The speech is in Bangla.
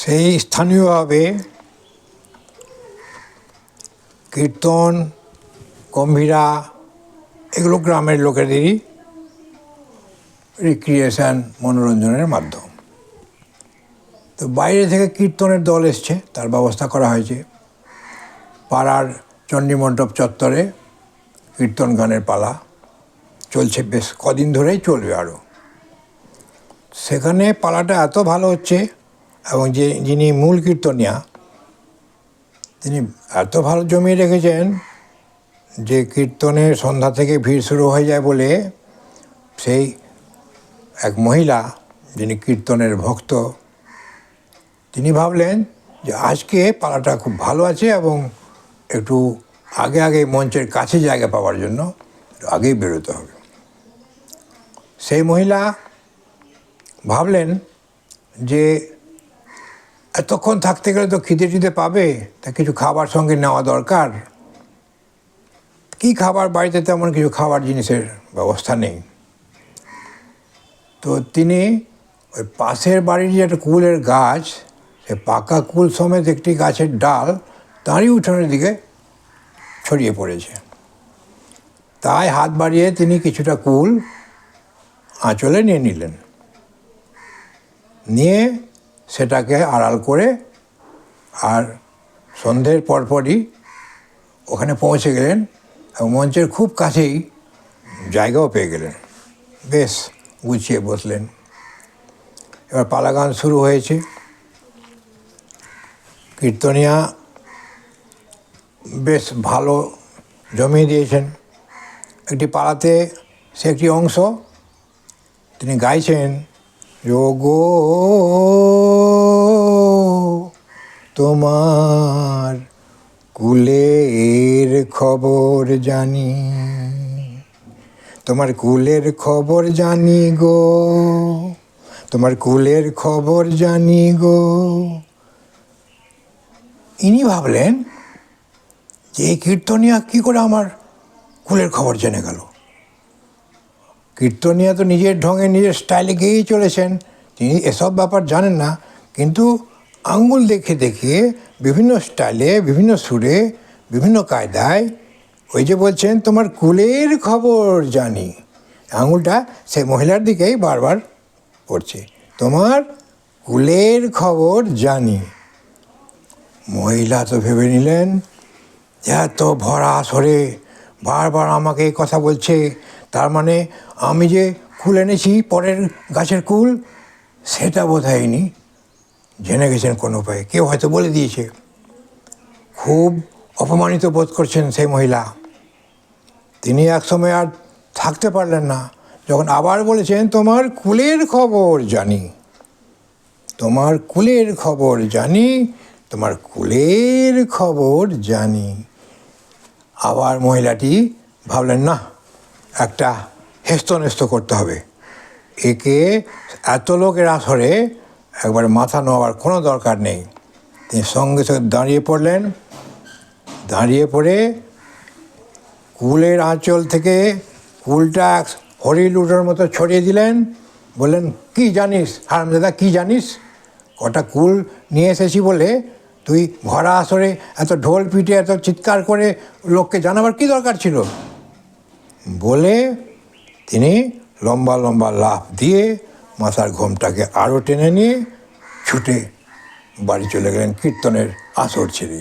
সেই স্থানীয়ভাবে কীর্তন, গম্ভীরা, এগুলো গ্রামের লোকেদেরই রিক্রিয়েশন মনোরঞ্জনের মাধ্যম। তো বাইরে থেকে কীর্তনের দল এসছে, তার ব্যবস্থা করা হয়েছে। পাড়ার চণ্ডীমণ্ডপ চত্বরে কীর্তন গানের পালা চলছে বেশ কদিন ধরেই চলবে আরও সেখানে পালাটা এত ভালো হচ্ছে এবং যে, যিনি মূল কীর্তনিয়া, তিনি এত ভালো জমিয়ে রেখেছেন যে কীর্তনের সন্ধ্যা থেকে ভিড় শুরু হয়ে যায় বলে সেই এক মহিলা যিনি কীর্তনের ভক্ত, তিনি ভাবলেন যে আজকে পালাটা খুব ভালো আছে এবং একটু আগে আগে মঞ্চের কাছে জায়গা পাওয়ার জন্য আগেই বেরোতে হবে। সেই মহিলা ভাবলেন যে এতক্ষণ থাকতে গেলে তো খিদে টিদে পাবে, তা কিছু খাবার সঙ্গে নেওয়া দরকার। কি খাবার? বাড়িতে তেমন কিছু খাবার জিনিসের ব্যবস্থা নেই। তো তিনি ওই পাশের বাড়ির যে একটা কুলের গাছ, সে পাকা কুল সমেত একটি গাছের ডাল তারই উঠোনের দিকে ছড়িয়ে পড়েছে। তাই হাত বাড়িয়ে তিনি কিছুটা কুল আঁচলে নিয়ে নিলেন। নিয়ে সেটাকে আড়াল করে আর সন্ধ্যের পরপরই ওখানে পৌঁছে গেলেন এবং মঞ্চের খুব কাছেই জায়গাও পেয়ে গেলেন। বেশ গুছিয়ে বসলেন। এবার পালা গান শুরু হয়েছে। কীর্তনিয়া বেশ ভালো জমিয়ে দিয়েছেন। একটি সে একটি অংশ তিনি গাইছেন, যোগো তোমার কুলের খবর জানি। তোমার কুলের খবর জানি গো। তোমার কুলের খবর জানি গো। ইনি ভাবলেন যে এই কীর্তনিয়া কী করে আমার কুলের খবর জেনে গেল? কীর্তনিয়া তো নিজের ঢঙে, নিজের স্টাইলে গিয়েই চলেছেন। তিনি এসব ব্যাপার জানেন না, কিন্তু আঙ্গুল দেখে দেখে বিভিন্ন স্টাইলে, বিভিন্ন সুরে, বিভিন্ন কায়দায় ওই যে বলছেন, তোমার কুলের খবর জানি। আঙুলটা সেই মহিলার দিকেই বারবার পড়ছে। তোমার কুলের খবর জানি। মহিলা তো ভেবে নিলেন, এত ভরা সরে বারবার আমাকে কথা বলছে। তার মানে আমি যে কুল এনেছি, পরের গাছের কুল, সেটা বোধ হয়নি জেনে গেছেন কোনো উপায়ে। কেউ হয়তো বলে দিয়েছে, খুব অপমানিত বোধ করছেন সেই মহিলা। তিনি একসময় আর থাকতে পারলেন না, যখন আবার বলেছেন, তোমার কুলের খবর জানি, তোমার কুলের খবর জানি, তোমার কুলের খবর জানি। আবার মহিলাটি ভাবলেন না একটা হেস্তনেস্ত করতে হবে। একে এত লোকের আসরে একবার মাথা নোয়াবার কোনো দরকার নেই। তিনি সঙ্গে সঙ্গে দাঁড়িয়ে পড়লেন। দাঁড়িয়ে পড়ে কুলের আঁচল থেকে কুলটা হরিল উঠোর মতো ছড়িয়ে দিলেন। বললেন, কি জানিস হারামদাদা কি জানিস? কটা কুল নিয়ে এসেছি বলে তুই ভরা আসরে এত ঢোল পিটে এত চিৎকার করে লোককে জানাবার কি দরকার ছিল? বলে তিনি লম্বা লম্বা লাফ দিয়ে মাথার ঘোমটাকে আরও টেনে নিয়ে ছুটে বাড়ি চলে গেলেন কীর্তনের আসর ছেড়ে।